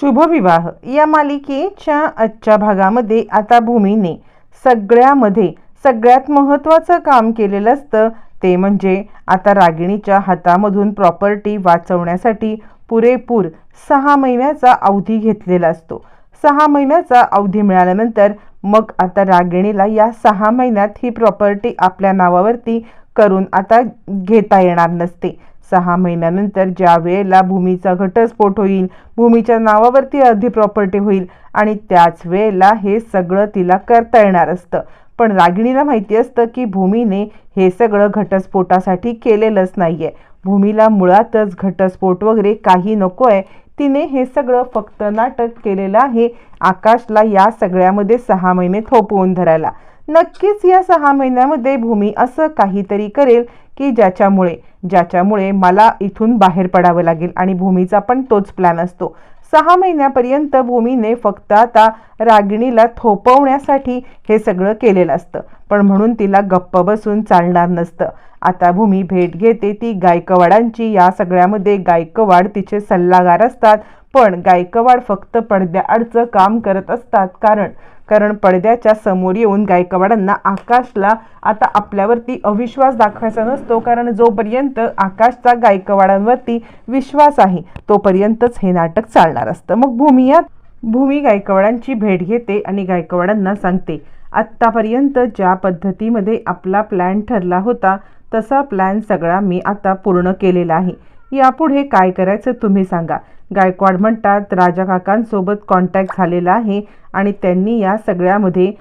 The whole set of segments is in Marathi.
शुभविवाह. या मालिकेच्या आजच्या भागामध्ये आता भूमीने सगळ्यामध्ये सगळ्यात महत्त्वाचं काम केलेलं असतं. ते म्हणजे आता रागिणीच्या हातामधून प्रॉपर्टी वाचवण्यासाठी पुरेपूर सहा महिन्याचा अवधी घेतलेला असतो. सहा महिन्याचा अवधी मिळाल्यानंतर मग आता रागिणीला या सहा महिन्यात ही प्रॉपर्टी आपल्या नावावरती करून आता घेता येणार नसते. सहा महिन्यानंतर ज्या वेळेला भूमीचा घटस्फोट होईल भूमीच्या नावावरती अर्धी प्रॉपर्टी होईल आणि त्याच वेळेला हे सगळं तिला करता येणार असतं. पण रागिणीला माहिती असतं की भूमीने हे सगळं घटस्फोटासाठी केलेलंच नाही आहे भूमीला मुळातच घटस्फोट वगैरे काही नको आहे तिने हे सगळं फक्त नाटक केलेलं आहे आकाशला या सगळ्यामध्ये सहा महिने थोपवून धरायला. नक्कीच या सहा महिन्यामध्ये भूमी असं काहीतरी करेल की ज्याच्यामुळे ज्याच्यामुळे मला इथून बाहेर पडावं लागेल आणि भूमीचा पण तोच प्लॅन असतो. सहा महिन्यापर्यंत भूमीने फक्त आता रागिणीला थोपवण्यासाठी हे सगळं केलेलं असतं. पण म्हणून तिला गप्प बसून चालणार नसतं. आता भूमी भेट घेते ती गायकवाडांची. या सगळ्यामध्ये गायकवाड तिचे सल्लागार असतात. पण गायकवाड फक्त पडद्याआडचं काम करत असतात. कारण कारण पडद्याच्या समोर येऊन गायकवाडांना आकाशला आता आपल्यावरती अविश्वास दाखवायचा नसतो. कारण जोपर्यंत आकाशचा गायकवाडांवरती विश्वास आहे तोपर्यंतच हे नाटक चालणार असतं. मग भूमियात भूमी गायकवाडांची भेट घेते आणि गायकवाडांना सांगते आत्तापर्यंत ज्या पद्धतीमध्ये आपला प्लॅन ठरला होता तसा प्लॅन सगळा मी आता पूर्ण केलेला आहे. यापुढे काय करायचं तुम्ही सांगा. गायकवाड म्हणतात राजा काकांसोबत कॉन्टॅक्ट झालेला आहे आणि त्यांनी या सगळ्यामध्ये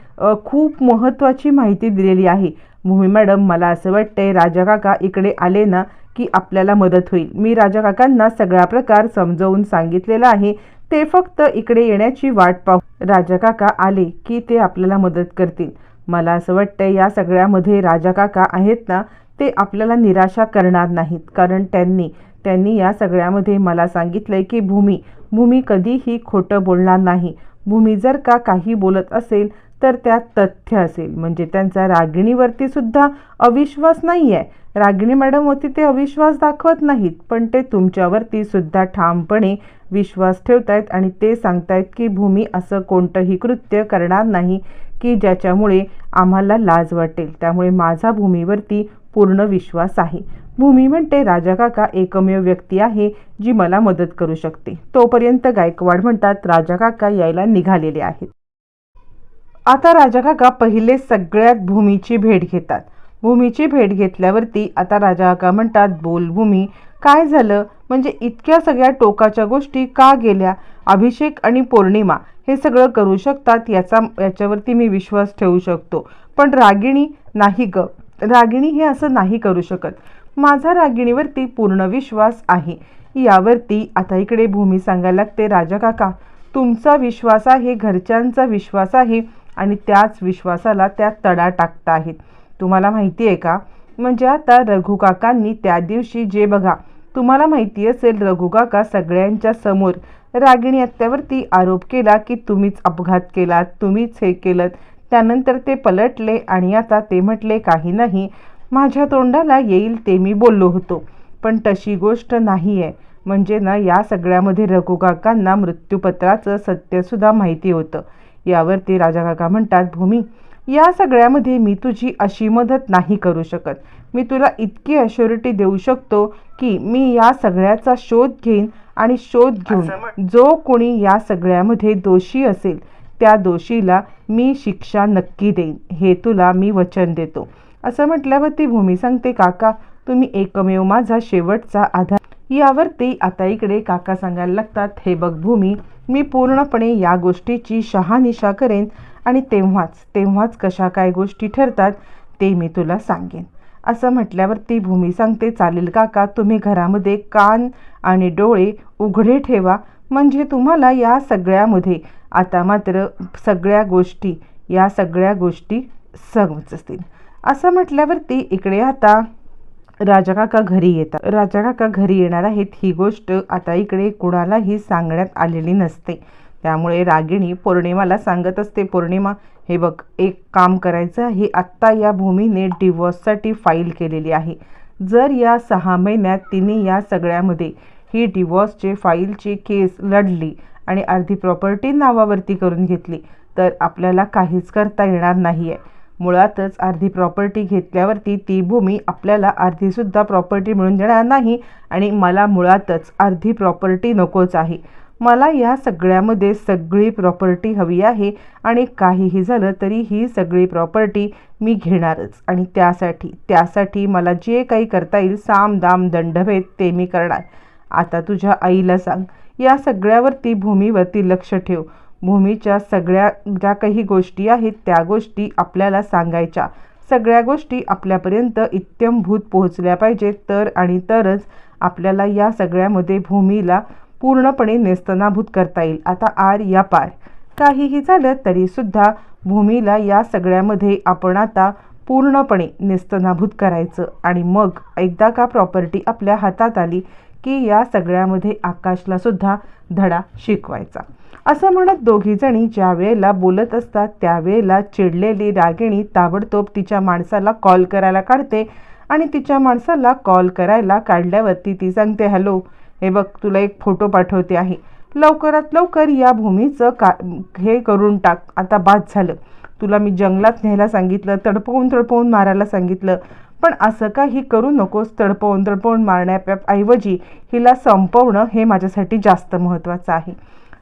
खूप महत्त्वाची माहिती दिलेली आहे. भूमी मॅडम मला असं वाटतंय राजा काका इकडे आले ना की आपल्याला मदत होईल. मी राजा काकांना सगळा प्रकार समजवून सांगितलेला आहे. ते फक्त इकडे येण्याची वाट पाहू. राजा काका आले की ते आपल्याला मदत करतील. मला असं वाटतंय या सगळ्यामध्ये राजा काका आहेत ना ते आपल्याला निराशा करणार नाहीत. कारण त्यांनी त्यांनी या सगळ्यामध्ये मला सांगितलंय की भूमी भूमी कधीही खोटं बोलणार नाही. भूमी जर का काही बोलत असेल तर त्यात तथ्य असेल. म्हणजे त्यांचा रागिणीवरती सुद्धा अविश्वास नाही आहे रागिणी मॅडमवरती ते अविश्वास दाखवत नाहीत पण ते तुमच्यावरती सुद्धा ठामपणे विश्वास ठेवतायत आणि ते सांगतायत की भूमी असं कोणतंही कृत्य करणार नाही की ज्याच्यामुळे आम्हाला लाज वाटेल. त्यामुळे माझा भूमीवरती पूर्ण विश्वास आहे. भूमी म्हणते राजा काका एकमेव व्यक्ती आहे जी मला मदत करू शकते. तोपर्यंत गायकवाड म्हणतात राजा काका यायला निघालेले आहेत. आता राजा काका पहिले सगळ्यात भूमीची भेट घेतात. भूमीची भेट घेतल्यावरती आता राजा काका म्हणतात बोल भूमी काय झालं? म्हणजे इतक्या सगळ्या टोकाच्या गोष्टी का गेल्या? अभिषेक आणि पौर्णिमा हे सगळं करू शकतात याचा याच्यावरती मी विश्वास ठेवू शकतो. पण रागिणी नाही ग. रागिणी हे असं नाही करू शकत. माझा रागिणीवरती पूर्ण विश्वास आहे. यावरती आता इकडे भूमी सांगायला लागते राजा काका तुमचा विश्वास आहे घरच्यांचा विश्वास आहे आणि त्याच विश्वासाला त्या तडा टाकता आहेत. तुम्हाला माहिती आहे का? म्हणजे आता रघुकाकांनी त्या दिवशी जे बघा तुम्हाला माहिती असेल रघुकाका सगळ्यांच्या समोर रागिणी आत्यावरती आरोप केला की तुम्हीच अपघात केलात तुम्हीच हे केलं त्यानंतर ते पलटले आणि आता ते म्हटले काही नाही माझ्या तोंडाला येईल ते मी बोललो होतो. पण तशी गोष्ट नाही आहे म्हणजे ना या सगळ्यामध्ये रघु काकांना मृत्यूपत्राचं सत्यसुद्धा माहिती होतं. यावरती राजा काका म्हणतात भूमी या सगळ्यामध्ये मी तुझी अशी मदत नाही करू शकत. मी तुला इतकी अश्युरिटी देऊ शकतो की मी या सगळ्याचा शोध घेईन आणि शोध घेऊन जो कोणी या सगळ्यामध्ये दोषी असेल त्या दोषीला मी शिक्षा नक्की देईन. हे तुला मी वचन देतो. असं म्हटल्यावर ती भूमी सांगते काका तुम्ही एकमेव माझा शेवटचा आधार. यावरती आता इकडे काका सांगायला लागतात हे बघ भूमी मी पूर्णपणे या गोष्टीची शहानिशा करेन आणि तेव्हाच तेव्हाच कशा काय गोष्टी ठरतात ते मी तुला सांगेन. असं म्हटल्यावर ती भूमी सांगते चालेल काका तुम्ही घरामध्ये कान आणि डोळे उघडे ठेवा. म्हणजे तुम्हाला या सगळ्यामध्ये आता मात्र सगळ्या गोष्टी या सगळ्या गोष्टी समजतील असं म्हटल्यावरती इकडे आता राजा काका घरी येतात. राजा काका घरी येणार आहेत ही गोष्ट आता इकडे कुणालाही सांगण्यात आलेली नसते. त्यामुळे रागिणी पौर्णिमाला सांगत असते पौर्णिमा हे बघ एक काम करायचं आहे. आत्ता या भूमीने डिवॉर्ससाठी फाईल केलेली आहे. जर या सहा महिन्यात तिने या सगळ्यामध्ये ही डिवॉर्सचे फाईलची केस लढली आणि अर्धी प्रॉपर्टी नावावरती करून घेतली तर आपल्याला काहीच करता येणार नाही आहे मुळातच अर्धी प्रॉपर्टी घेतल्यावरती ती भूमी आपल्याला अर्धीसुद्धा प्रॉपर्टी मिळून देणार नाही आणि मला मुळातच अर्धी प्रॉपर्टी नकोच आहे. मला या सगळ्यामध्ये सगळी प्रॉपर्टी हवी आहे आणि काहीही झालं तरी ही सगळी प्रॉपर्टी मी घेणारच आणि त्यासाठी त्यासाठी मला जे काही करता येईल साम दाम दंडभेद ते मी करणार. आता तुझ्या आईला सांग या सगळ्यावरती भूमीवरती लक्ष ठेव. भूमीच्या सगळ्या ज्या काही गोष्टी आहेत त्या गोष्टी आपल्याला सांगायच्या. सगळ्या गोष्टी आपल्यापर्यंत इत्यंभूत पोहोचल्या पाहिजेत तर आणि तरच आपल्याला या सगळ्यामध्ये भूमीला पूर्णपणे नेस्तनाभूत करता येईल. आता आर या पार. काहीही झालं तरीसुद्धा भूमीला या सगळ्यामध्ये आपण आता पूर्णपणे नेस्तनाभूत करायचं. आणि मग एकदा का प्रॉपर्टी आपल्या हातात आली की या सगळ्यामध्ये आकाशला सुद्धा धडा शिकवायचा. असं म्हणत दोघीजणी ज्या वेळेला बोलत असतात त्यावेळेला चिडलेली रागिणी ताबडतोब तिच्या माणसाला कॉल करायला काढते आणि तिच्या माणसाला कॉल करायला काढल्यावरती ती सांगते हॅलो हे बघ तुला एक फोटो पाठवते आहे. लवकरात लवकर या भूमीचं का हे करून टाक. आता बाद झालं. तुला मी जंगलात न्यायला सांगितलं तडपवून तडपवून मारायला सांगितलं. पण असं काही करू नकोस तडपवून तडपवून मारण्याऐवजी हिला संपवणं हे माझ्यासाठी जास्त महत्त्वाचं आहे.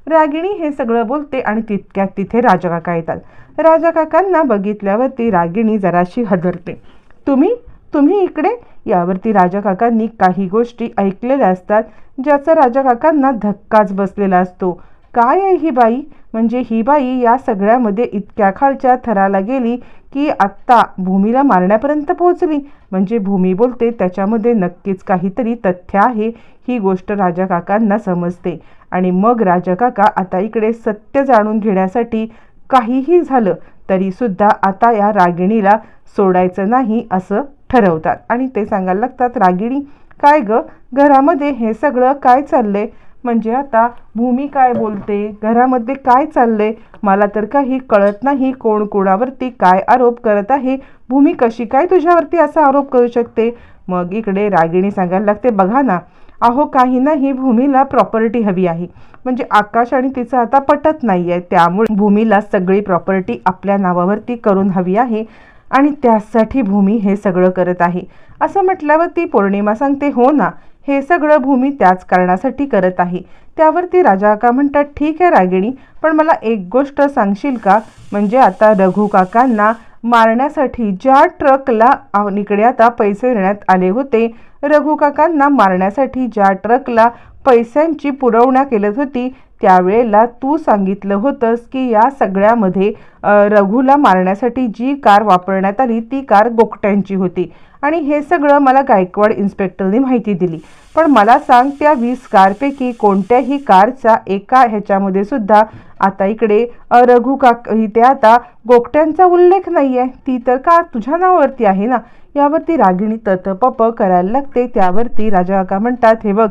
रागिणी हे सगळं बोलते आणि तितक्यात तिथे राजाकाका येतात. राजाकाकांना बघितल्यावरती रागिणी जराशी हदरते. तुम्ही? तुम्ही इकडे? यावरती राजाकाकांनी काही गोष्टी ऐकलेल्या असतात ज्याचा राजाकाकांना धक्काच बसलेला असतो. काय आहे ही बाई? म्हणजे ही बाई या सगळ्यामध्ये इतक्या खालच्या थराला गेली की आत्ता भूमीला मारण्यापर्यंत पोहोचली. म्हणजे भूमी बोलते त्याच्यामध्ये नक्कीच काहीतरी तथ्य आहे ही गोष्ट राजा काकांना समजते. आणि मग राजा काका आता इकडे सत्य जाणून घेण्यासाठी काहीही झालं तरीसुद्धा आता या रागिणीला सोडायचं नाही असं ठरवतात. आणि ते सांगायला लागतात रागिणी काय ग? घरामध्ये हे सगळं काय चाललंय? म्हणजे आता भूमी काय बोलते? घरामध्ये काय चाललंय? मला तर काही कळत नाही कोण कोणावरती काय आरोप करत आहे. भूमी कशी काय तुझ्यावरती असा आरोप करू शकते? मग इकडे रागिणी सांगायला लागते बघा ना अहो काही नाही भूमीला प्रॉपर्टी हवी आहे. म्हणजे आकाश आणि तिचं आता पटत नाही आहे त्यामुळे भूमीला सगळी प्रॉपर्टी आपल्या नावावरती करून हवी आहे आणि त्यासाठी भूमी हे सगळं करत आहे. असं म्हटल्यावर ती पौर्णिमा सांगते हो ना हे सगळं भूमी त्याच कारणासाठी करत आहे. त्यावरती राजा काका म्हणतात ठीक आहे रागिणी पण मला एक गोष्ट सांगशील का? म्हणजे आता रघू काकांना मारण्यासाठी ज्या ट्रकला इकडे आता पैसे देण्यात आले होते रघू काकांना मारण्यासाठी ज्या ट्रकला पैशांची पुरवण्या केली होती त्यावेळेला तू सांगितलं होतंस की या सगळ्यामध्ये रघुला मारण्यासाठी जी कार वापरण्यात आली ती कार गोकट्यांची होती. आणि हे सगळं मला गायकवाड इन्स्पेक्टरने माहिती दिली. पण मला सांग त्या वीस कारपैकी कोणत्याही कारचा एका ह्याच्यामध्ये सुद्धा आता इकडे रघु का इथे आता गोकट्यांचा उल्लेख नाही आहे ती तर कार तुझ्या नावावरती आहे ना? यावरती रागिणी ततपप करायला लागते. त्यावरती राजा काका म्हणतात हे बघ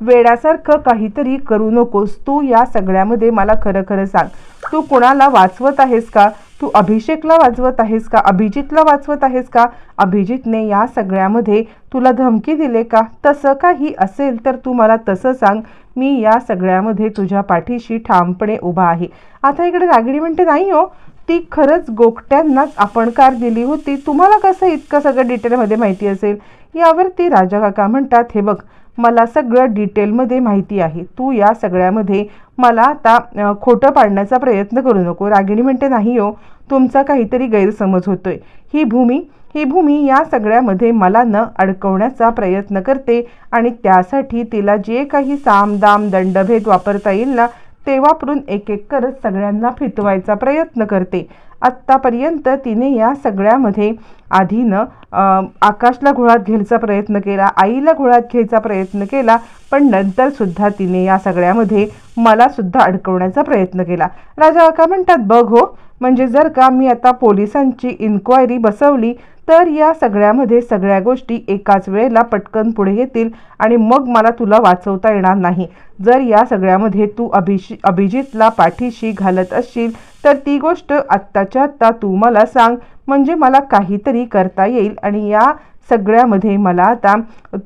वेड्यासारखं काहीतरी करू नकोस. तू या सगळ्यामध्ये मला खरं खरं सांग. तू कुणाला वाचवत आहेस का? तू अभिषेकला वाचवत आहेस का? अभिजितला वाचवत आहेस का? अभिजितने या सगळ्यामध्ये तुला धमकी दिले का? तसं काही असेल तर तू मला तसं सांग. मी या सगळ्यामध्ये तुझ्या पाठीशी ठामपणे उभा आहे. आता इकडे रागिणी म्हणते नाही हो ती खरंच गोकट्यांनाच आपण कार दिली होती. तुम्हाला कसं इतकं सगळं डिटेलमध्ये माहिती असेल? यावरती राजा काका म्हणतात हे बघ मला सगळं डिटेलमध्ये माहिती आहे. तू या सगळ्यामध्ये मला आता खोटं पाडण्याचा प्रयत्न करू नको. रागिणी म्हणते नाही हो तुमचा काहीतरी गैरसमज होतोय. ही भूमी ही भूमी या सगळ्यामध्ये मला न अडकवण्याचा प्रयत्न करते आणि त्यासाठी तिला जे काही साम दाम दंडभेद वापरता येईल ना ते वापरून एक एक करत सगळ्यांना फितवायचा प्रयत्न करते. आत्तापर्यंत तिने या सगळ्यामध्ये आधीनं आकाशला घोळात घ्यायचा प्रयत्न केला आईला घोळात घ्यायचा प्रयत्न केला पण नंतरसुद्धा तिने या सगळ्यामध्ये मला सुद्धा अडकवण्याचा प्रयत्न केला. राजा का म्हणतात बघ हो म्हणजे जर का मी आता पोलिसांची इन्क्वायरी बसवली तर या सगळ्यामध्ये सगळ्या गोष्टी एकाच वेळेला पटकन पुढे येतील आणि मग मला तुला वाचवता येणार नाही. जर या सगळ्यामध्ये तू अभिषि अभिजितला पाठीशी घालत असशील तर ती गोष्ट आत्ताच्या आत्ता तू मला सांग. म्हणजे मला काहीतरी करता येईल आणि या सगळ्यामध्ये मला आता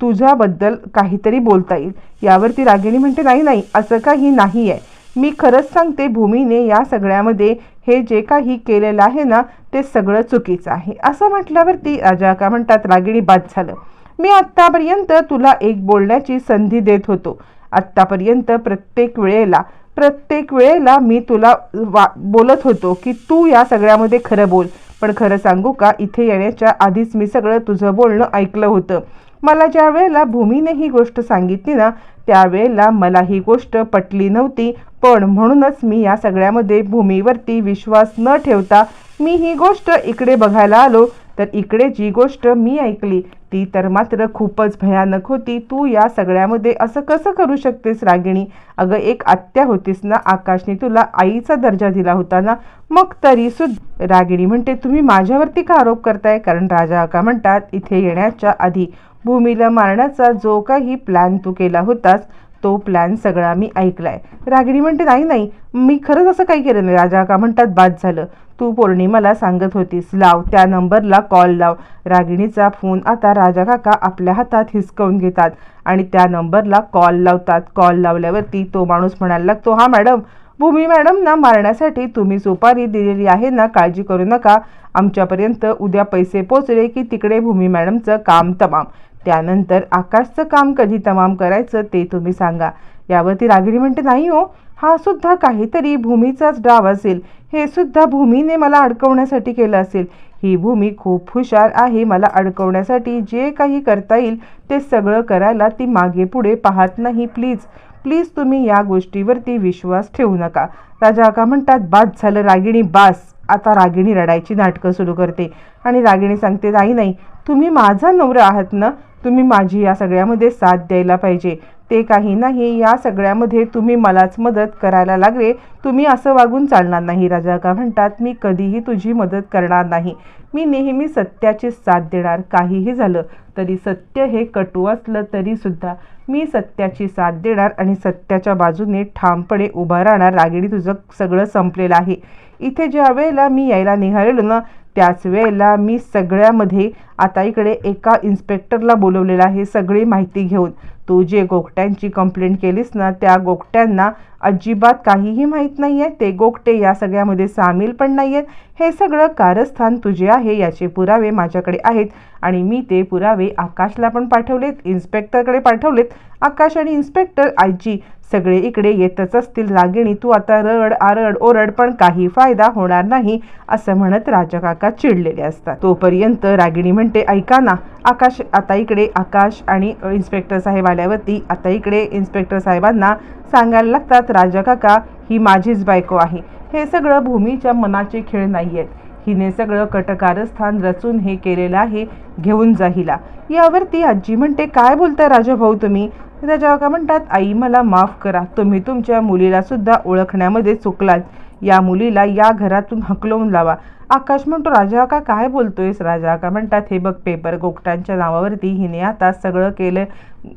तुझ्याबद्दल काहीतरी बोलता येईल. यावरती रागिणी म्हणते नाही नाही असं काही नाही आहे मी खरंच सांगते भूमीने या सगळ्यामध्ये हे जे काही केलेलं आहे ना ते सगळं चुकीचं आहे. असं म्हटल्यावरती राजा का म्हणतात रागिणी बाद झालं. मी आत्तापर्यंत तुला एक बोलण्याची संधी देत होतो. आत्तापर्यंत प्रत्येक वेळेला प्रत्येक वेळेला मी तुला वा बोलत होतो की तू या सगळ्यामध्ये खरं बोल. पण खरं सांगू का इथे येण्याच्या आधीच मी सगळं तुझं बोलणं ऐकलं होतं. मला ज्या वेळेला भूमीने ही गोष्ट सांगितली ना त्यावेळेला मला ही गोष्ट पटली नव्हती. पण म्हणूनच मी या सगळ्यामध्ये भूमीवरती विश्वास न ठेवता मी ही गोष्ट इकडे बघायला आलो. तर इकडे जी गोष्ट मी ऐकली ती तर मात्र खूपच भयानक होती. तू या सगळ्यामध्ये असं कसं करू शकतेस रागिणी? अगं एक आत्या होतीस ना आकाशने तुला आईचा दर्जा दिला होता ना मग तरी सुद्धा. रागिणी म्हणते तुम्ही माझ्यावरती का आरोप करताय? कारण राजा का म्हणतात इथे येण्याच्या आधी भूमीला मारण्याचा जो काही प्लॅन तू केला होतास तो प्लॅन सगळा मी ऐकलाय. रागिणी म्हणते नाही नाही मी खरंच असं काही केलं नाही. राजा का म्हणतात बाद झालं. तू पौर्णिमाला सांगत होतीस. लाव त्या नंबरला कॉल लाव. रागिणीचा फोन आता राजा काका आपल्या हातात हिसकवून घेतात आणि त्या नंबरला कॉल लावतात. कॉल लावल्यावरती तो माणूस म्हणायला लागतो हा मॅडम भूमी मॅडम ना मारण्यासाठी तुम्ही सुपारी दिलेली आहे ना काळजी करू नका. आमच्यापर्यंत उद्या पैसे पोचले की तिकडे भूमी मॅडमचं काम तमाम. त्यानंतर आकाशचं काम कधी तमाम करायचं ते तुम्ही सांगा. यावरती रागिणी म्हणते नाही हो हा सुद्धा काहीतरी भूमीचाच डाव असेल. हे सुद्धा भूमीने मला अडकवण्यासाठी केलं असेल. ही भूमी खूप हुशार आहे. मला अडकवण्यासाठी जे काही करता येईल ते सगळं करायला ती मागे पुढे पाहत नाही प्लीज. प्लीज तुम्ही या गोष्टीवरती विश्वास ठेवू नका. राजा का म्हणतात बास झालं रागिणी बास. आता रागिणी रडायची नाटकं सुरू करते. आणि रागिणी सांगते नाही नाही. तुम्ही माझा नवरा आहात ना तुम्ही माझी या सगळ्यामध्ये साथ द्यायला पाहिजे. ते काही नाही या सगळ्यामध्ये तुम्ही मलाच मदत करायला लागले. तुम्ही असं वागून चालणार नाही राजा. का म्हणतात मी कधीही तुझी मदत करणार नाही. मी नेहमी सत्याची साथ देणार. काहीही झालं तरी सत्य हे कटू असलं तरीसुद्धा मी सत्याची साथ देणार आणि सत्याच्या बाजूने ठामपणे उभा राहणार. रागिणी तुझं सगळं संपलेलं आहे. इथे ज्या वेळेला मी यायला निघालेलो ना त्याच वेळेला मी सगळ्यामध्ये आता इकडे एका इन्स्पेक्टरला बोलवलेलं आहे. सगळी माहिती घेऊन. तू जे गोगट्यांची कंप्लेंट केलीस ना त्या गोगट्यांना अजिबात काहीही माहीत नाही आहे ते गोगटे या सगळ्यामध्ये सामील पण नाही आहेत हे सगळं कारस्थान तुझे आहे याचे पुरावे माझ्याकडे आहेत. आणि मी ते पुरावे आकाशला पण पाठवलेत इन्स्पेक्टरकडे पाठवलेत. आकाश आणि इन्स्पेक्टर आजी सगळे इकडे येतच असतील. रागिणी तू आता रड आरड ओरड पण काही फायदा होणार नाही असं म्हणत राजा काका चिडलेले असतात. तोपर्यंत रागिणी म्हणते ऐका ना आकाश आता इकडे आकाश आणि इन्स्पेक्टर साहेब आल्यावरती आता इकडे इन्स्पेक्टर साहेबांना सांगायला लागतात राजा काका ही माझीच बायको आहे. हे सगळं भूमीच्या मनाचे खेळ नाही आहेत हिने सगळं कटकारस्थान रचून हे केलेलं आहे घेऊन जा हिला. यावरती आजी म्हणते काय बोलताय राजाभाऊ तुम्ही? राजा का म्हणतात आई मला माफ करा. तुम्ही तुमच्या मुलीला सुद्धा ओळखण्यामध्ये चुकलात. या मुलीला या घरातून हकलवून लावा. आकाश म्हणतो राजा का काय बोलतोयस? राजा का म्हणतात हे बघ पेपर गोगट्यांच्या नावावरती हिने आता सगळं केलं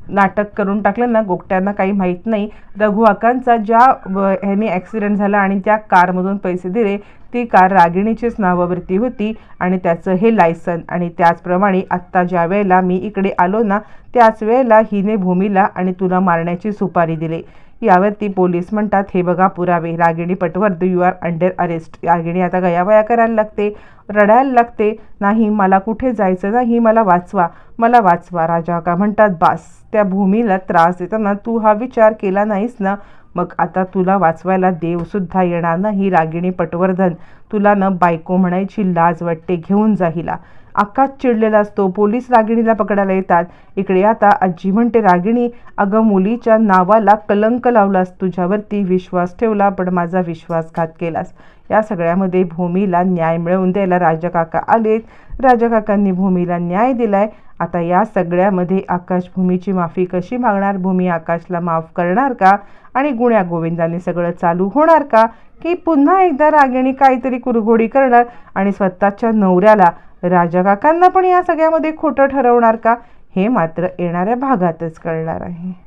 नाटक करून टाकलं ना गोगट्यांना काही माहीत नाही. रघु आकांचा ज्या ह्याने ॲक्सिडेंट झाला आणि त्या कारमधून पैसे दिले ती कार रागिणीचीच नावावरती होती आणि त्याचं हे लायसन आणि त्याचप्रमाणे आत्ता ज्या वेळेला मी इकडे आलो ना त्याच वेळेला हिने भूमीला आणि तुला मारण्याची सुपारी दिली. यावरती पोलीस म्हणतात हे बघा पुरावे. Ragini Patwardhan you are under arrest Ragini आता गयावया करायला लागते रडायला लागते नाही मला कुठे जायचं? नाही मला वाचवा. मला वाचवा राजा. का म्हणतात बास त्या भूमीला त्रास देताना तू हा विचार केला नाहीस ना? मग आता तुला वाचवायला देवसुद्धा येणार नाही रागिणी पटवर्धन. तुला न बायको म्हणायची लाज वाटते घेऊन जा हिला. आकाश चिडलेला असतो. पोलीस रागिणीला पकडायला येतात. इकडे आता आजी म्हणते रागिणी अगं मुलीच्या नावाला कलंक लावलास. तुझ्यावरती विश्वास ठेवला पण माझा विश्वासघात केलास. या सगळ्यामध्ये भूमीला न्याय मिळवून द्यायला राजकाका आलेत. राजकाकांनी भूमीला न्याय दिलाय. आता या सगळ्यामध्ये आकाश भूमीची माफी कशी मागणार? भूमी आकाशला माफ करणार का? आणि गुण्या गोविंदाने सगळं चालू होणार का? की पुन्हा एकदा रागिणी काहीतरी कुरघोडी करणार आणि स्वतःच्या नवऱ्याला राजा काकांना पण या सगळ्यामध्ये खोटं ठरवणार का? हे मात्र येणाऱ्या भागातच कळणार आहे.